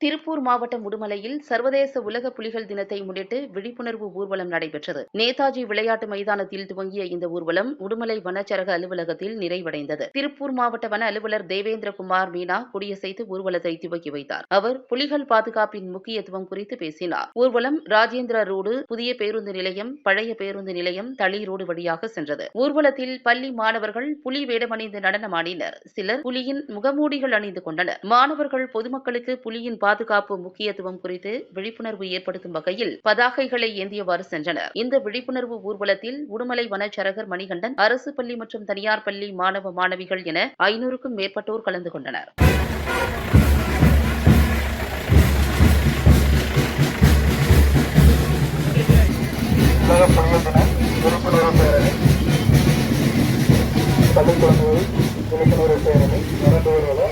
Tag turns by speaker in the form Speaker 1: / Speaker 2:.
Speaker 1: திருப்பூர் மாவட்டம் உடுமலையில் சர்வதேச உலக புலிகள் தினத்தை முன்னிட்டு விழிப்புணர்வு ஊர்வலம் நடைபெற்றது. நேதாஜி விளையாட்டு மைதானத்தில் துவங்கிய இந்த ஊர்வலம் உடுமலை வனச்சரக அலுவலகத்தில் நிறைவடைந்தது. திருப்பூர் மாவட்ட வன அலுவலர் தேவேந்திரகுமார் மீனா கொடியசைத்து ஊர்வலத்தை துவக்கி வைத்தார். அவர் புலிகள் பாதுகாப்பின் முக்கியத்துவம் குறித்து பேசினார். ஊர்வலம் ராஜேந்திர ரோடு புதிய பேருந்து நிலையம் பழைய பேருந்து நிலையம் தளி ரோடு வழியாக சென்றது. ஊர்வலத்தில் பள்ளி மாணவர்கள் புலி வேடமணிந்து நடனமாடினர். சிலர் புலியின் முகமூடிகள் அணிந்து கொண்டனர். மாணவர்கள் பொதுமக்களுக்கு புலியின் பாதுகாப்பு முக்கியத்துவம் குறித்து விழிப்புணர்வு ஏற்படுத்தும் வகையில் பதாகைகளை ஏந்தியவாறு சென்றனர். இந்த விழிப்புணர்வு ஊர்வலத்தில் உடுமலை வனச்சரகர் மணிகண்டன் அரசு பள்ளி மற்றும் தனியார் பள்ளி மாணவ மாணவிகள் என ஐநூறுக்கும் மேற்பட்டோர் கலந்து கொண்டனர்.
Speaker 2: பேரணி பள்ளி குழந்தைகள் விழிப்புணர்வு பேரணி நடந்து வருவதால்